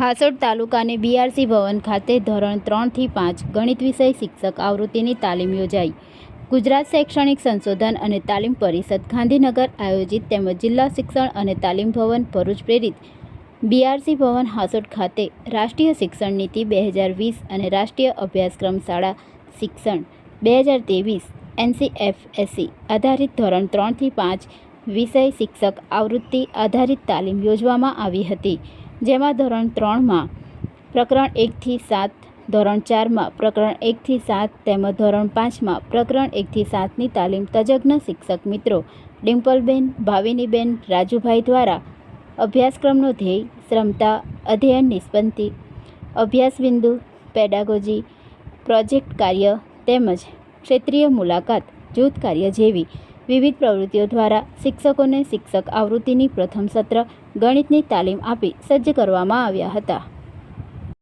હાસોડ તાલુકાની બીઆરસી ભવન ખાતે ધોરણ ત્રણથી પાંચ ગણિત વિષય શિક્ષક આવૃત્તિની તાલીમ યોજાઈ. ગુજરાત શૈક્ષણિક સંશોધન અને તાલીમ પરિષદ ગાંધીનગર આયોજિત તેમજ જિલ્લા શિક્ષણ અને તાલીમ ભવન ભરૂચ પ્રેરિત બીઆરસી ભવન હાસોડ ખાતે રાષ્ટ્રીય શિક્ષણ નીતિ બે હજાર વીસ અને રાષ્ટ્રીય અભ્યાસક્રમ શાળા શિક્ષણ બે હજાર ત્રેવીસ એનસીએફએસસી આધારિત ધોરણ ત્રણથી પાંચ વિષય શિક્ષક આવૃત્તિ આધારિત તાલીમ યોજવામાં આવી હતી. જેમાં ધોરણ ત્રણમાં પ્રકરણ એકથી સાત, ધોરણ ચારમાં પ્રકરણ એકથી સાત તેમજ ધોરણ પાંચમાં પ્રકરણ એકથી સાતની તાલીમ તજજ્ઞ શિક્ષક મિત્રો ડિમ્પલબેન, ભાવિનીબેન, રાજુભાઈ દ્વારા અભ્યાસક્રમનો ધ્યેય, શ્રમતા, અધ્યયન નિષ્પત્તિ અભ્યાસ બિંદુ પેડાગોજી, પ્રોજેક્ટ કાર્ય તેમજ ક્ષેત્રીય મુલાકાત, જૂથ કાર્ય જેવી વિવિધ પ્રવૃત્તિઓ દ્વારા શિક્ષકોને શિક્ષક આવૃત્તિની પ્રથમ સત્ર ગણિતની તાલીમ આપી સજ્જ કરવામાં આવ્યા હતા.